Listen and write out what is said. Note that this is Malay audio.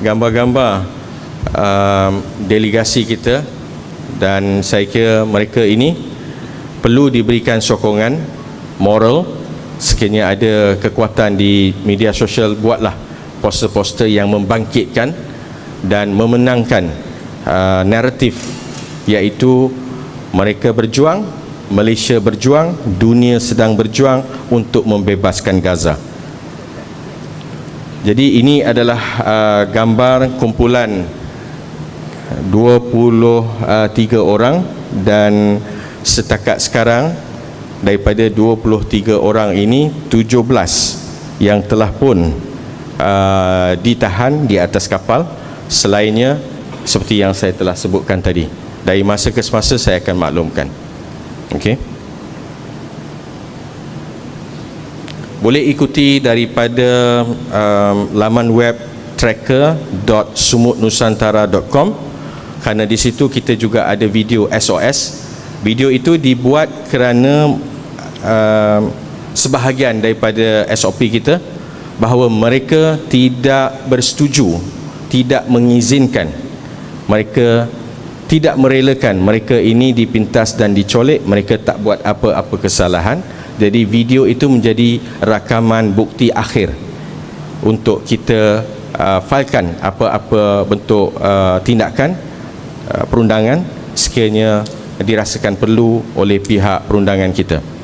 gambar-gambar uh, delegasi kita dan saya kira mereka ini perlu diberikan sokongan moral. Sekiranya ada kekuatan di media sosial buatlah poster-poster yang membangkitkan dan memenangkan uh, naratif iaitu mereka berjuang Malaysia berjuang dunia sedang berjuang untuk membebaskan Gaza jadi ini adalah uh, gambar kumpulan 23 orang dan setakat sekarang daripada 23 orang ini 17 yang telah pun uh, ditahan di atas kapal. Selainnya seperti yang saya telah sebutkan tadi dari masa ke semasa saya akan maklumkan. Okey boleh ikuti daripada um, laman web tracker.sumutnusantara.com kerana di situ kita juga ada video SOS. Video itu dibuat kerana um, sebahagian daripada SOP kita bahawa mereka tidak bersetuju, tidak mengizinkan mereka tidak merelakan mereka ini dipintas dan dicolek, mereka tak buat apa-apa kesalahan jadi video itu menjadi rakaman bukti akhir untuk kita uh, filekan apa-apa bentuk uh, tindakan uh, perundangan sekiranya dirasakan perlu oleh pihak perundangan kita.